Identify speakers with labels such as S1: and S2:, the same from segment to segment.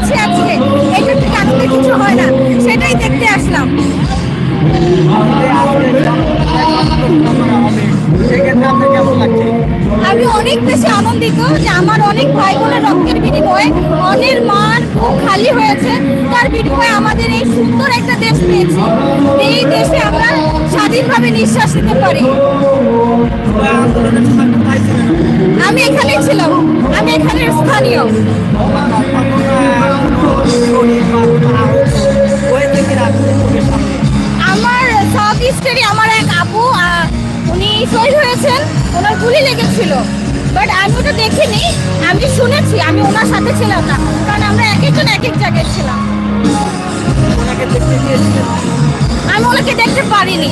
S1: পেয়েছি আজকে। এইটার থেকে আনন্দের কিছু হয় না? সেটাই দেখতে আসলাম। আমি অনেক বেশি আনন্দিত যে আমার অনেক ভাই বোনের রক্তের বিনিময়ে অনের মান খুব খালি হয়েছে। তার বিনিময়ে আমাদের এই সুন্দর একটা দেশ পেয়েছি। এই দেশে আমরা স্বাধীনভাবে নিঃশ্বাস নিতে পারি। আমি এখানে ছিলাম। আমি এখানে স্থানীয়। এক আপু উনি শহীদ হয়েছেন ওনার গুলি লেগেছিল। বাট আমি ওটা দেখিনি আমি শুনেছি আমি ওনার সাথে ছিলাম না কারণ আমরা এক একজন এক এক জায়গায় ছিলাম। আমি ওনাকে দেখতে পারিনি।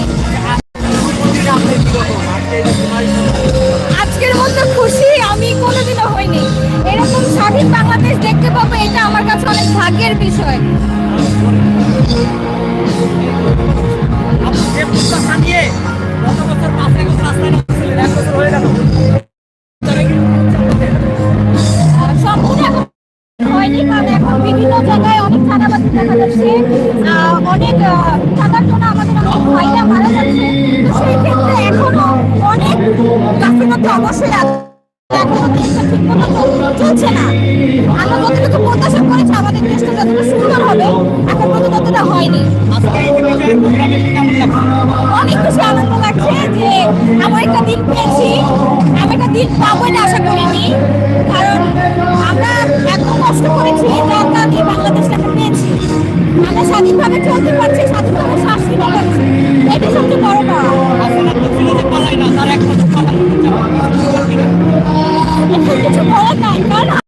S1: আজকের মতো খুশি আমি কোনোদিনও হইনি। এরকম স্বাধীন বাংলাদেশ দেখতে পাবো এটা আমার কাছে অনেক ভাগ্যের বিষয়। বিভিন্ন জায়গায় অনেক চাঁদাবাজি দেখা যাচ্ছে অনেক চাঁদার জন্য আমাদের অনেক ভাইরা মারা অনেক অবশ্যই দেশটা না আমরা যতটুকু প্রত্যাশা করেছি আমাদের দেশটা যতটা সুন্দর হবে এখন পর্যন্ত ততটা হয়নি।
S2: আমার একটা দিন পেয়েছি। আমি একটা দিন
S1: পাবো না আশা করিনি। কারণ আমরা এত কষ্ট করেছি যার বাংলাদেশ এখন পেয়েছি। আমরা স্বাধীনভাবে চলতে পারছি, স্বাধীনভাবে শাস্তি পাচ্ছি পারছি এটি সবচেয়ে বড়